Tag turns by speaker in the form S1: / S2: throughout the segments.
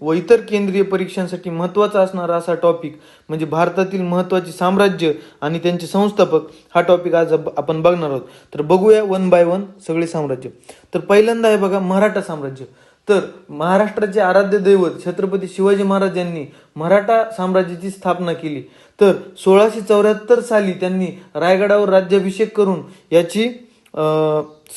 S1: व इतर केंद्रीय परीक्षांसाठी महत्त्वाचा असणारा असा टॉपिक म्हणजे भारतातील महत्त्वाची साम्राज्य आणि त्यांचे संस्थापक हा टॉपिक आज आपण बघणार आहोत. तर बघूया वन बाय वन सगळे साम्राज्य. तर पहिल्यांदा आहे बघा मराठा साम्राज्य. तर महाराष्ट्राचे आराध्य दैवत छत्रपती शिवाजी महाराज यांनी मराठा साम्राज्याची स्थापना केली. तर सोळाशे चौऱ्याहत्तर साली त्यांनी रायगडावर राज्याभिषेक करून याची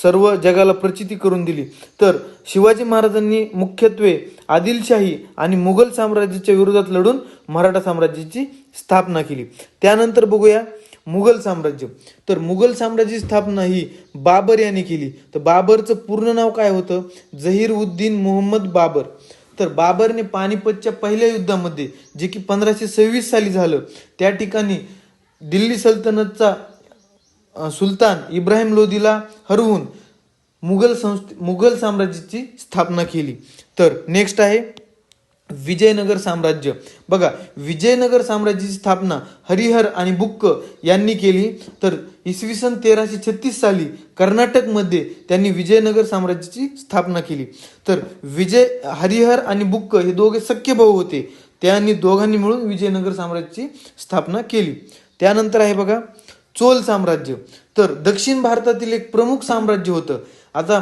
S1: सर्व जगाला प्रचिती करून दिली. तर शिवाजी महाराजांनी मुख्यत्वे आदिलशाही आणि मुघल साम्राज्याच्या विरोधात लढून मराठा साम्राज्याची स्थापना केली. त्यानंतर बघूया मुघल साम्राज्य. तर मुघल साम्राज्याची स्थापना ही बाबर यांनी केली. तर बाबरचं पूर्ण नाव काय होतं? जहीर उद्दीन मोहम्मद बाबर. तर बाबरने पानिपतच्या पहिल्या युद्धामध्ये जे की पंधराशे सव्वीस साली झालं त्या ठिकाणी दिल्ली सल्तनतचा सुलतान इब्राहिम लोदीला हरवून मुघल संस्थे मुघल साम्राज्याची स्थापना केली. तर नेक्स्ट आहे विजयनगर साम्राज्य. बघा विजयनगर साम्राज्याची स्थापना हरिहर आणि बुक्क यांनी केली. तर इसवी सन तेराशे छत्तीस साली कर्नाटकमध्ये त्यांनी विजयनगर साम्राज्याची स्थापना केली. तर विजय हरिहर आणि बुक्क हे दोघे सख्य भाऊ होते. त्यांनी दोघांनी मिळून विजयनगर साम्राज्याची स्थापना केली. त्यानंतर आहे बघा चोल साम्राज्य. तर दक्षिण भारतातील एक प्रमुख साम्राज्य होतं. आता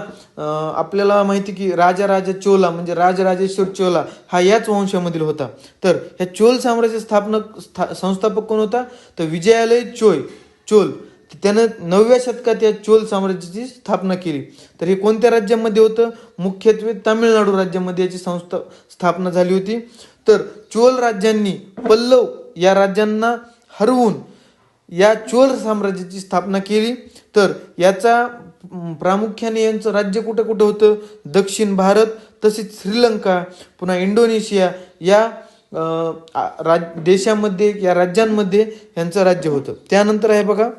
S1: आपल्याला माहिती की राजा राजा चोला म्हणजे राजराजेश्वर चोला हा याच वंशामधील होता. तर ह्या चोल साम्राज्य स्थापनक स्था संस्थापक कोण होता? तर विजयालय चोय चोल. त्यानं नवव्या शतकात या चोल साम्राज्याची स्थापना केली. तर हे कोणत्या राज्यामध्ये होतं? मुख्यत्वे तामिळनाडू राज्यामध्ये याची संस्था स्थापना झाली होती. तर चोल राज्यांनी पल्लव या राज्यांना हरवून या चोल साम्राज्याची स्थापना केली. तर याचा प्रामुख्याने यांचं राज्य कुठं कुठं होतं? दक्षिण भारत तसेच श्रीलंका पुन्हा इंडोनेशिया या राज देशामध्ये या राज्यांमध्ये यांचं राज्य होतं. त्यानंतर आहे बघा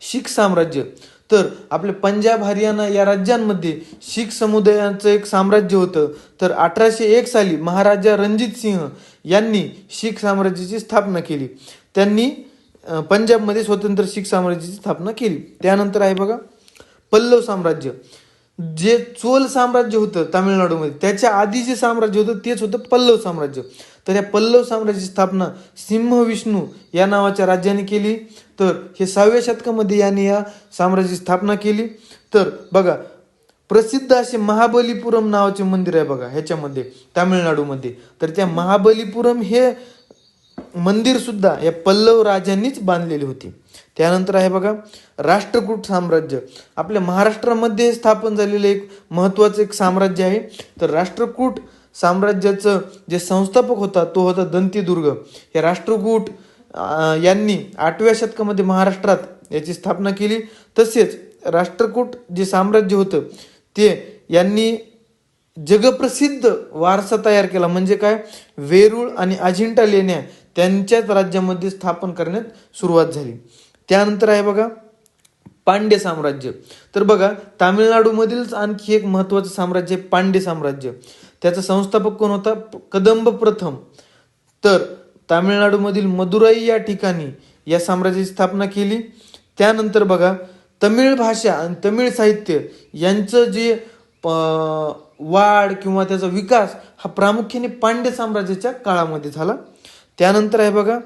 S1: शीख साम्राज्य. तर आपले पंजाब हरियाणा या राज्यांमध्ये शीख समुदायाचं एक साम्राज्य होतं. तर अठराशे एक साली महाराजा रणजित सिंह यांनी शीख साम्राज्याची स्थापना केली. त्यांनी पंजाबमध्ये स्वतंत्र शीख साम्राज्याची स्थापना केली. त्यानंतर आहे बघा पल्लव साम्राज्य. जे चोल साम्राज्य होतं तामिळनाडूमध्ये त्याच्या आधी जे साम्राज्य होतं तेच होतं पल्लव साम्राज्य. तर या पल्लव साम्राज्याची स्थापना सिंह विष्णू या नावाच्या राज्याने केली. तर हे सहाव्या शतकामध्ये याने या साम्राज्याची स्थापना केली. तर बघा प्रसिद्ध असे महाबलीपुरम नावाचे मंदिर आहे बघा ह्याच्यामध्ये तामिळनाडूमध्ये. तर त्या महाबलीपुरम हे मंदिरसुद्धा या पल्लव राजांनीच बांधलेली होती. त्यानंतर आहे बघा राष्ट्रकूट साम्राज्य. आपल्या महाराष्ट्रामध्ये स्थापन झालेलं एक महत्त्वाचं एक साम्राज्य आहे. तर राष्ट्रकूट साम्राज्याचं जे संस्थापक होता तो होता दंतीदुर्ग. हे राष्ट्रकूट यांनी आठव्या शतकामध्ये महाराष्ट्रात याची स्थापना केली. तसेच राष्ट्रकूट जे साम्राज्य होतं ते यांनी जगप्रसिद्ध वारसा तयार केला. म्हणजे काय? वेरूळ आणि अजिंठा लेण्या त्यांच्याच राज्यामध्ये स्थापन करण्यात सुरुवात झाली. त्यानंतर आहे बघा पांड्य साम्राज्य. तर बघा तामिळनाडूमधीलच आणखी एक महत्वाचं साम्राज्य आहे पांड्य साम्राज्य. त्याचा संस्थापक कोण होता? कदंब प्रथम. तर तामिळनाडूमधील मदुराई या ठिकाणी या साम्राज्याची स्थापना केली. त्यानंतर बघा तमिळ भाषा आणि तमिळ साहित्य यांचं जे प- वाढ किंवा त्याचा विकास हा प्रामुख्याने पांड्य साम्राज्याच्या काळामध्ये झाला. त्यानंतर आहे बघा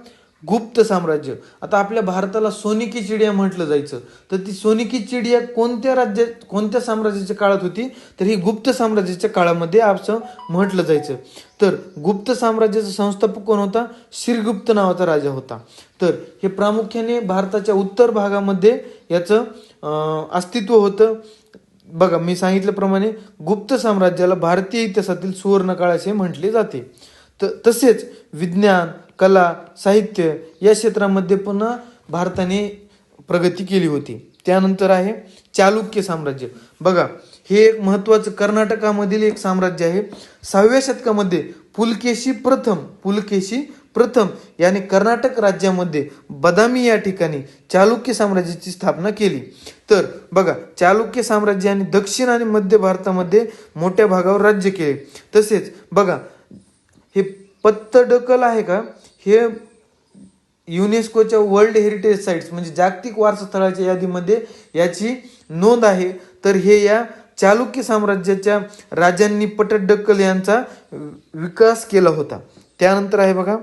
S1: गुप्त साम्राज्य. आता आपल्या भारताला सोनिकी चिडिया म्हटलं जायचं. तर ती सोनिकी चिडिया कोणत्या राज्यात कोणत्या साम्राज्याच्या काळात होती? तर ही गुप्त साम्राज्याच्या काळामध्ये असं म्हटलं जायचं. तर गुप्त साम्राज्याचा संस्थापक कोण होता? श्रीगुप्त नावाचा राजा होता. तर हे प्रामुख्याने भारताच्या उत्तर भागामध्ये याचं अस्तित्व होतं. बघा मी सांगितल्याप्रमाणे गुप्त साम्राज्याला भारतीय इतिहासातील सुवर्णकाळ असे म्हटले जाते. त तसेच विज्ञान कला साहित्य या क्षेत्रामध्ये पुन्हा भारताने प्रगती केली होती. त्यानंतर आहे चालुक्य साम्राज्य. बघा हे एक महत्त्वाचं कर्नाटकामधील एक साम्राज्य आहे. सहाव्या शतकामध्ये पुलकेशी प्रथम पुलकेशी प्रथम याने कर्नाटक राज्यामध्ये बदामी या ठिकाणी चालुक्य साम्राज्याची स्थापना केली. तर बघा चालुक्य साम्राज्याने दक्षिण आणि मध्य भारतामध्ये मोठ्या भागावर राज्य केले. तसेच बघा हे पत्तडकल आहे का? हे युनेस्कोच्या वर्ल्ड हेरिटेज साईट्स म्हणजे जागतिक वारसास्थळाच्या यादीमध्ये याची नोंद आहे. तर हे या चालुक्य साम्राज्याच्या राजांनी पटडक्कल यांचा विकास केला होता. त्यानंतर आहे बघा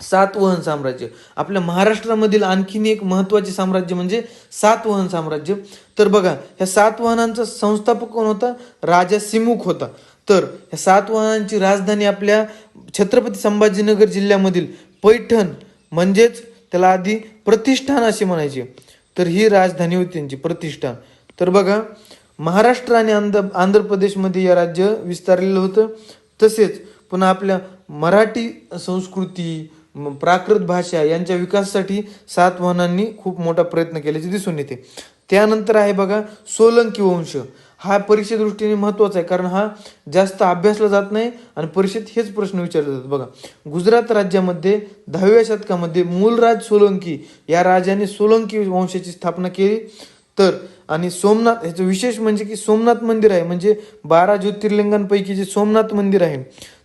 S1: सातवहन साम्राज्य. आपल्या महाराष्ट्रामधील आणखीन एक महत्त्वाचे साम्राज्य म्हणजे सातवहन साम्राज्य. तर बघा ह्या सातवहनांचा संस्थापक कोण होता? राजा सिमुख होता. तर ह्या सातवाहनांची राजधानी आपल्या छत्रपती संभाजीनगर जिल्ह्यामधील पैठण म्हणजेच त्याला आधी प्रतिष्ठान असे म्हणायचे. तर ही राजधानी होती त्यांची प्रतिष्ठान. तर बघा महाराष्ट्र आणि आंध्र आंध्र प्रदेशमध्ये या राज्य विस्तारलेलं होतं. तसेच पुन्हा आपल्या मराठी संस्कृती प्राकृत भाषा यांच्या विकासासाठी सातवाहनांनी खूप मोठा प्रयत्न केल्याचे दिसून येते. त्यानंतर आहे बघा सोलंकी वंश. हा परीक्षेदृष्टीने महत्त्वाचा आहे. कारण हा जास्त अभ्यासला जात नाही आणि परीक्षेत हेच प्रश्न विचारले जातात. बघा गुजरात राज्यामध्ये दहाव्या शतकामध्ये मूलराज सोलंकी या राजाने सोलंकी वंशाची स्थापना केली. तर आणि सोमनाथ ह्याचं विशेष म्हणजे की सोमनाथ मंदिर आहे. म्हणजे बारा ज्योतिर्लिंगांपैकी जे सोमनाथ मंदिर आहे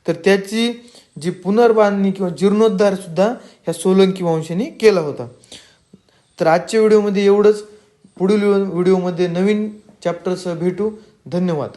S1: तर त्याची जी पुनर्बांधणी किंवा जीर्णोद्धार सुद्धा ह्या सोलंकी वंशाने केला होता. तर आजच्या व्हिडिओमध्ये एवढंच. पुढील व्हिडिओमध्ये नवीन चॅप्टरसह भेटू. धन्यवाद.